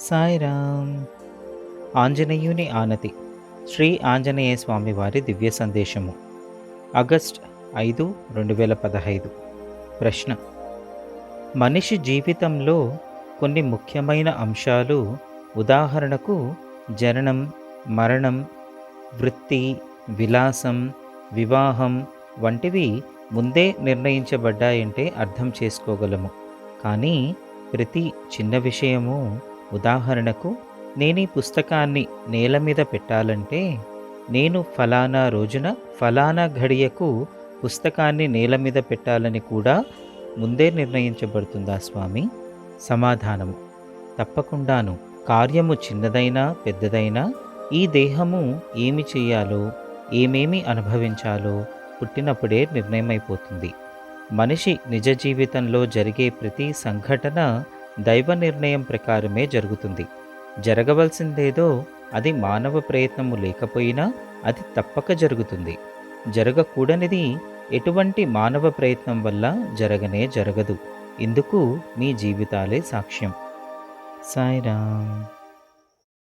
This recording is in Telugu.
సాయిరామ్. ఆంజనేయుని ఆనతి. శ్రీ ఆంజనేయ స్వామి వారి దివ్య సందేశము. ఆగస్ట్ ఐదు రెండు వేల పదహైదు. ప్రశ్న. మనిషి జీవితంలో కొన్ని ముఖ్యమైన అంశాలు ఉదాహరణకు జననం మరణం వృత్తి విలాసం వివాహం వంటివి ముందే నిర్ణయించబడ్డాయంటే అర్థం చేసుకోగలము. కానీ ప్రతి చిన్న విషయము ఉదాహరణకు నేను ఈ పుస్తకాన్ని నేల మీద పెట్టాలంటే నేను ఫలానా రోజున ఫలానా ఘడియకు పుస్తకాన్ని నేల మీద పెట్టాలని కూడా ముందే నిర్ణయించబడుతుందా స్వామి? సమాధానము. తప్పకుండాను. కార్యము చిన్నదైనా పెద్దదైనా ఈ దేహము ఏమి చేయాలో ఏమేమి అనుభవించాలో పుట్టినప్పుడే నిర్ణయమైపోతుంది. మనిషి నిజ జీవితంలో జరిగే ప్రతి సంఘటన దైవ నిర్ణయం ప్రకారమే జరుగుతుంది. జరగవలసిందేదో అది మానవ ప్రయత్నము లేకపోయినా అది తప్పక జరుగుతుంది. జరగకూడనిది ఎటువంటి మానవ ప్రయత్నం వల్ల జరగనే జరగదు. ఇందుకు మీ జీవితాలే సాక్ష్యం. సాయిరామ్.